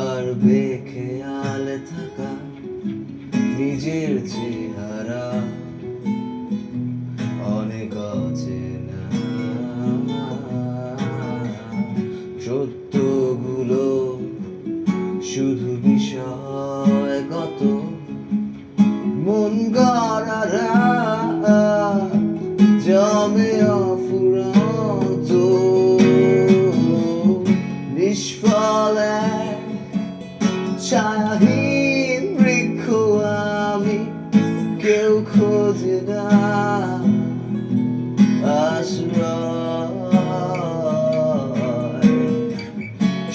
আর বেখেয়াল থাকা নিজের চেহারা অনেক অচেনা সত্যগুলো শুধু বিষয়গত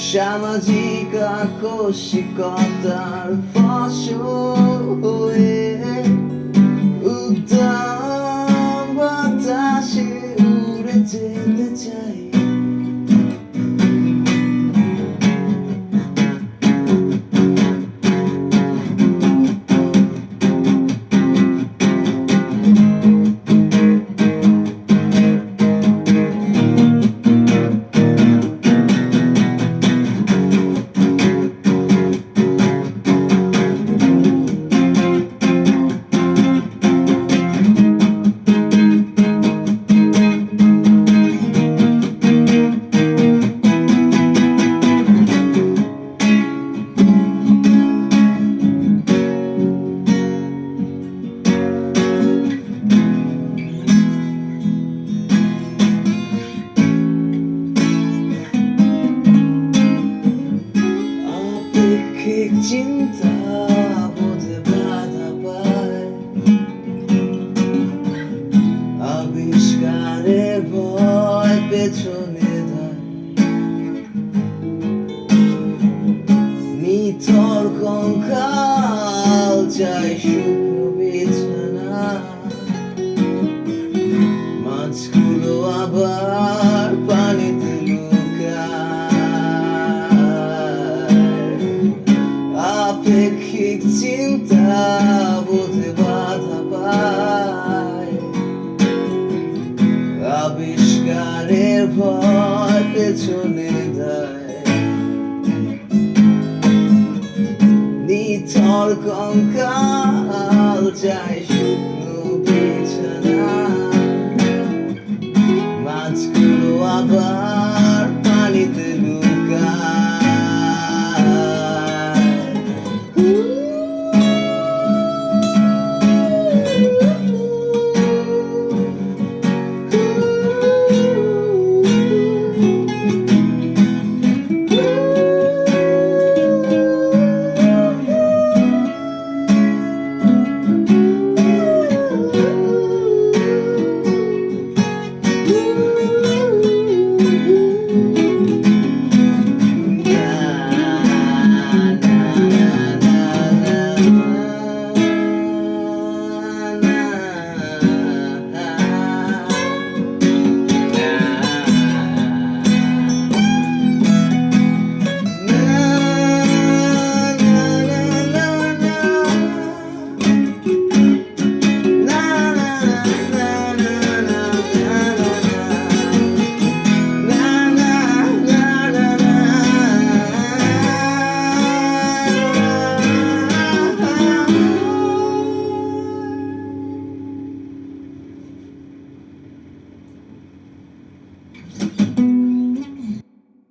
সামাজিক আকস্মিকতার ফসল হয়ে উদ্যান বাতাসে উড়ে যেতে চাই। চিন্তা বোধে বাধা পায় আবিষ্কারের ভয় পেছনে ধায় নিথর কঙ্কাল চাই শুকনো ভয় পেছনে দেয় নিথর কঙ্কাল যায়।